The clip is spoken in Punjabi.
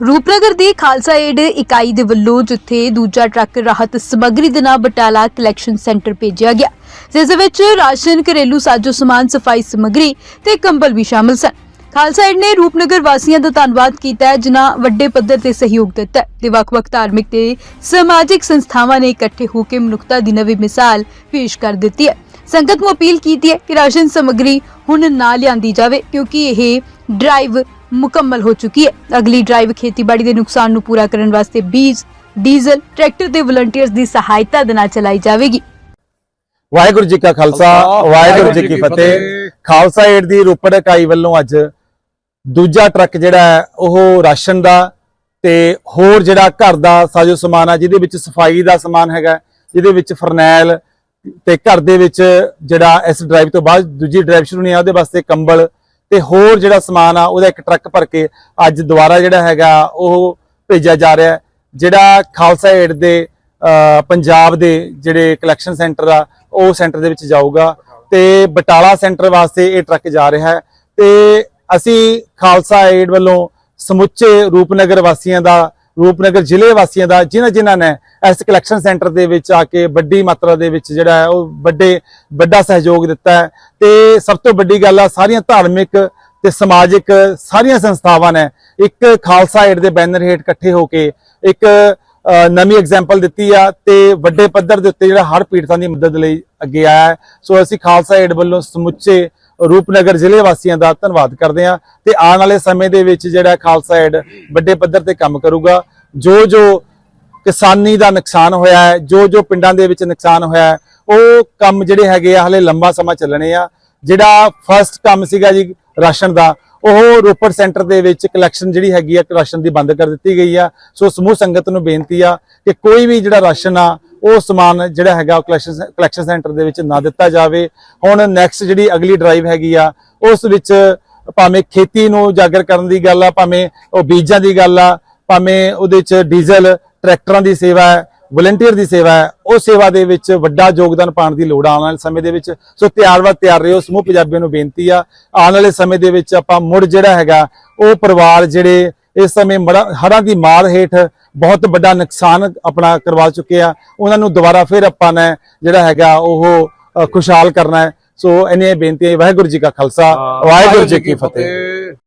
ਰੂਪਨਗਰ ਦੀ ਖਾਲਸਾ ਏਡ ਇਕਾਈ ਦੇ ਵੱਲੋਂ ਜਿੱਥੇ ਦੂਜਾ ਟਰੱਕ ਰਾਹਤ ਸਮੱਗਰੀ ਦੇ ਨਾਲ ਬਟਾਲਾ ਕਲੈਕਸ਼ਨ ਸੈਂਟਰ ਭੇਜਿਆ ਗਿਆ, ਜਿਸ ਵਿੱਚ ਰਾਸ਼ਨ, ਘਰੇਲੂ ਸਾਜੋ ਸਮਾਨ, ਸਫ਼ਾਈ ਸਮੱਗਰੀ ਤੇ ਕੰਬਲ ਵੀ ਸ਼ਾਮਲ ਸਨ। ਖਾਲਸਾ ਏਡ ਨੇ ਰੂਪਨਗਰ ਵਾਸੀਆਂ ਦਾ ਧੰਨਵਾਦ ਕੀਤਾ ਹੈ, ਜਿਨ੍ਹਾਂ ਵੱਡੇ ਪੱਧਰ ਤੇ ਸਹਿਯੋਗ ਦਿੱਤਾ ਤੇ ਵੱਖ-ਵੱਖ ਧਾਰਮਿਕ ਤੇ ਸਮਾਜਿਕ ਸੰਸਥਾਵਾਂ ਨੇ ਇਕੱਠੇ ਹੋ ਕੇ ਮਨੁੱਖਤਾ ਦੀ ਨਵੀਂ ਮਿਸਾਲ ਪੇਸ਼ ਕਰ ਦਿੱਤੀ ਹੈ। ਸੰਗਤ ਨੂੰ ਅਪੀਲ ਕੀਤੀ ਹੈ ਕਿ ਰਾਸ਼ਨ ਸਮੱਗਰੀ ਹੁਣ ਨਾ ਲਿਆਂਦੀ ਜਾਵੇ, ਕਿਉਂਕਿ ਇਹ ਡਰਾਈਵ ਮੁਕੰਮਲ ਹੋ ਚੁੱਕੀ ਹੈ। ਅਗਲੀ ਡਰਾਈਵ ਖੇਤੀਬਾੜੀ ਦੇ ਨੁਕਸਾਨ ਨੂੰ ਪੂਰਾ ਕਰਨ ਵਾਸਤੇ ਬੀਜ ਡੀਜ਼ਲ ਟਰੈਕਟਰ ਤੇ ਵਲੰਟੀਅਰਸ ਦੀ ਸਹਾਇਤਾ ਦੇ ਨਾਲ ਚਲਾਈ ਜਾਵੇਗੀ। ਵਾਹਿਗੁਰੂ ਜੀ ਕਾ ਖਾਲਸਾ ਵਾਹਿਗੁਰੂ ਜੀ ਕੀ ਫਤਿਹ। ਖਾਲਸਾ ਏਡ ਦੀ ਰੋਪੜ ਇਕਾਈ ਵੱਲੋਂ ਅੱਜ ਦੂਜਾ ਟਰੱਕ ਜਿਹੜਾ ਹੈ ਉਹ ਰਾਸ਼ਨ ਦਾ ਤੇ ਹੋਰ ਜਿਹੜਾ ਘਰ ਦਾ ਸਾਜੋ ਸਮਾਨ ਆ ਜਿਹਦੇ ਵਿੱਚ ਸਫ਼ਾਈ ਦਾ ਸਮਾਨ ਹੈਗਾ ਜਿਹਦੇ ਵਿੱਚ ਫਰਨੈਲ ਤੇ ਘਰ ਦੇ ਵਿੱਚ ਜਿਹੜਾ ਇਸ ਡਰਾਈਵ ਤੋਂ ਬਾਅਦ ਦੂਜੀ ਡਰਾਈਵ ਸ਼ੁਰੂ ਨਹੀਂ ਆ ਉਹਦੇ ਵਾਸਤੇ ਕੰਬਲ ਤੇ ਹੋਰ ਜਿਹੜਾ ਸਮਾਨ ਆ, ਉਹਦਾ ਇੱਕ ਟਰੱਕ ਭਰ ਕੇ ਅੱਜ ਦੁਬਾਰਾ ਜਿਹੜਾ ਹੈਗਾ ਉਹ ਭੇਜਿਆ ਜਾ ਰਿਹਾ ਜਿਹੜਾ ਖਾਲਸਾ ਏਡ ਦੇ ਪੰਜਾਬ ਦੇ ਜਿਹੜੇ ਕਲੈਕਸ਼ਨ ਸੈਂਟਰ ਆ, ਉਹ ਸੈਂਟਰ ਦੇ ਵਿੱਚ ਜਾਊਗਾ ਤੇ ਬਟਾਲਾ ਸੈਂਟਰ ਵਾਸਤੇ ਇਹ ਟਰੱਕ ਜਾ ਰਿਹਾ ਹੈ ਤੇ ਅਸੀਂ ਖਾਲਸਾ ਏਡ ਵੱਲੋਂ ਸਮੁੱਚੇ ਰੂਪਨਗਰ ਵਾਸੀਆਂ ਦਾ ਰੂਪਨਗਰ ਜ਼ਿਲ੍ਹੇ ਵਾਸੀਆਂ ਦਾ, ਜਿਨ੍ਹਾਂ ਜਿਨ੍ਹਾਂ ਨੇ ਇਸ ਕਲੈਕਸ਼ਨ ਸੈਂਟਰ ਦੇ ਵਿੱਚ ਆ ਕੇ ਵੱਡੀ ਮਾਤਰਾ ਦੇ ਵਿੱਚ ਜਿਹੜਾ ਹੈ ਉਹ ਵੱਡੇ, ਵੱਡਾ ਸਹਿਯੋਗ ਦਿੱਤਾ ਹੈ। ਤੇ ਸਭ ਤੋਂ ਵੱਡੀ ਗੱਲ ਆ, ਸਾਰੀਆਂ ਧਾਰਮਿਕ ਤੇ ਸਮਾਜਿਕ ਸਾਰੀਆਂ ਸੰਸਥਾਵਾਂ ਨੇ ਇੱਕ ਖਾਲਸਾ ਏਡ ਦੇ ਬੈਨਰ ਹੇਠ ਇਕੱਠੇ ਹੋ ਕੇ ਇੱਕ ਨਵੀਂ ਐਗਜ਼ਾਮਪਲ ਦਿੱਤੀ ਆ ਤੇ ਵੱਡੇ ਪੱਧਰ ਦੇ ਉੱਤੇ ਜਿਹੜਾ ਹਰ ਪੀੜਤਾਂ ਦੀ ਮਦਦ ਲਈ ਅੱਗੇ ਆਇਆ ਹੈ। ਸੋ ਅਸੀਂ ਖਾਲਸਾ ਏਡ ਵੱਲੋਂ ਸਮੁੱਚੇ ਰੂਪਨਗਰ ਜ਼ਿਲ੍ਹੇ ਵਾਸੀਆਂ ਦਾ ਧੰਨਵਾਦ ਕਰਦੇ ਹਾਂ ਤੇ ਆਉਣ ਵਾਲੇ ਸਮੇਂ ਦੇ ਵਿੱਚ ਜਿਹੜਾ ਖਾਲਸਾ ਐਡ ਵੱਡੇ ਪੱਧਰ ਤੇ ਕੰਮ ਕਰੂਗਾ, ਜੋ ਜੋ ਕਿਸਾਨੀ ਦਾ ਨੁਕਸਾਨ ਹੋਇਆ ਹੈ, ਜੋ ਜੋ ਪਿੰਡਾਂ ਦੇ ਵਿੱਚ ਨੁਕਸਾਨ ਹੋਇਆ ਹੈ, ਉਹ ਕੰਮ ਜਿਹੜੇ ਹੈਗੇ ਆ, ਹਲੇ ਲੰਬਾ ਸਮਾਂ ਚੱਲਣੇ ਆ। ਜਿਹੜਾ ਫਰਸਟ ਕੰਮ ਸੀਗਾ ਜੀ ਰਾਸ਼ਨ ਦਾ, ਉਹ ਰੋਪੜ ਸੈਂਟਰ ਦੇ ਵਿੱਚ ਕਲੈਕਸ਼ਨ ਜਿਹੜੀ ਹੈਗੀ ਆ, ਰਾਸ਼ਨ ਦੀ ਬੰਦ ਕਰ ਦਿੱਤੀ ਗਈ ਆ। ਸੋ ਸਮੂਹ ਸੰਗਤ ਨੂੰ ਬੇਨਤੀ ਆ ਕਿ ਕੋਈ ਵੀ ਜਿਹੜਾ ਰਾਸ਼ਨ ਆ ਉਹ ਸਮਾਨ ਜਿਹੜਾ ਹੈਗਾ ਉਹ ਕਲੈਕਸ਼ਨ ਕਲੈਕਸ਼ਨ ਸੈਂਟਰ ਦੇ ਵਿੱਚ ਨਾ ਦਿੱਤਾ ਜਾਵੇ। ਹੁਣ ਨੈਕਸਟ ਜਿਹੜੀ ਅਗਲੀ ਡਰਾਈਵ ਹੈਗੀ ਆ, ਉਸ ਵਿੱਚ ਭਾਵੇਂ ਖੇਤੀ ਨੂੰ ਉਜਾਗਰ ਕਰਨ ਦੀ ਗੱਲ ਆ, ਭਾਵੇਂ ਉਹ ਬੀਜਾਂ ਦੀ ਗੱਲ ਆ, ਭਾਵੇਂ ਉਹਦੇ ਚ ਡੀਜ਼ਲ, ਟਰੈਕਟਰਾਂ ਦੀ ਸੇਵਾ ਹੈ ਵਲੰਟੀਅਰ ਦੀ ਸੇਵਾ ਹੈ, ਉਹ ਸੇਵਾ ਦੇ ਵਿੱਚ ਵੱਡਾ ਯੋਗਦਾਨ ਪਾਉਣ ਦੀ ਲੋੜ ਆਉਣ ਵਾਲੇ ਸਮੇਂ ਦੇ ਵਿੱਚ। ਸੋ ਤਿਆਰ ਵਾ ਤਿਆਰ ਰਹੋ, ਸਮੂਹ ਪੰਜਾਬੀਆਂ ਨੂੰ ਬੇਨਤੀ ਆ, ਆਉਣ ਵਾਲੇ ਸਮੇਂ ਦੇ ਵਿੱਚ ਆਪਾਂ ਮੁੜ ਜਿਹੜਾ ਹੈਗਾ, ਉਹ ਪਰਿਵਾਰ ਜਿਹੜੇ ਇਸ ਸਮੇਂ ਮੜਾ- ਹੜ੍ਹਾਂ ਦੀ ਮਾਰ ਹੇਠ ਬਹੁਤ ਵੱਡਾ ਨੁਕਸਾਨ ਆਪਣਾ ਕਰਵਾ ਚੁੱਕੇ ਆ। ਉਹਨਾਂ ਨੂੰ ਦੁਬਾਰਾ ਫਿਰ ਆਪਾਂ ਨੇ ਜਿਹੜਾ ਹੈਗਾ ਉਹ ਖੁਸ਼ਹਾਲ ਕਰਨਾ ਹੈ। ਸੋ ਇਹਨੇ ਬੇਨਤੀ ਹੈ। ਵਾਹਿਗੁਰੂ ਜੀ ਕਾ ਖਾਲਸਾ ਵਾਹਿਗੁਰੂ ਜੀ ਕੀ ਫਤਿਹ।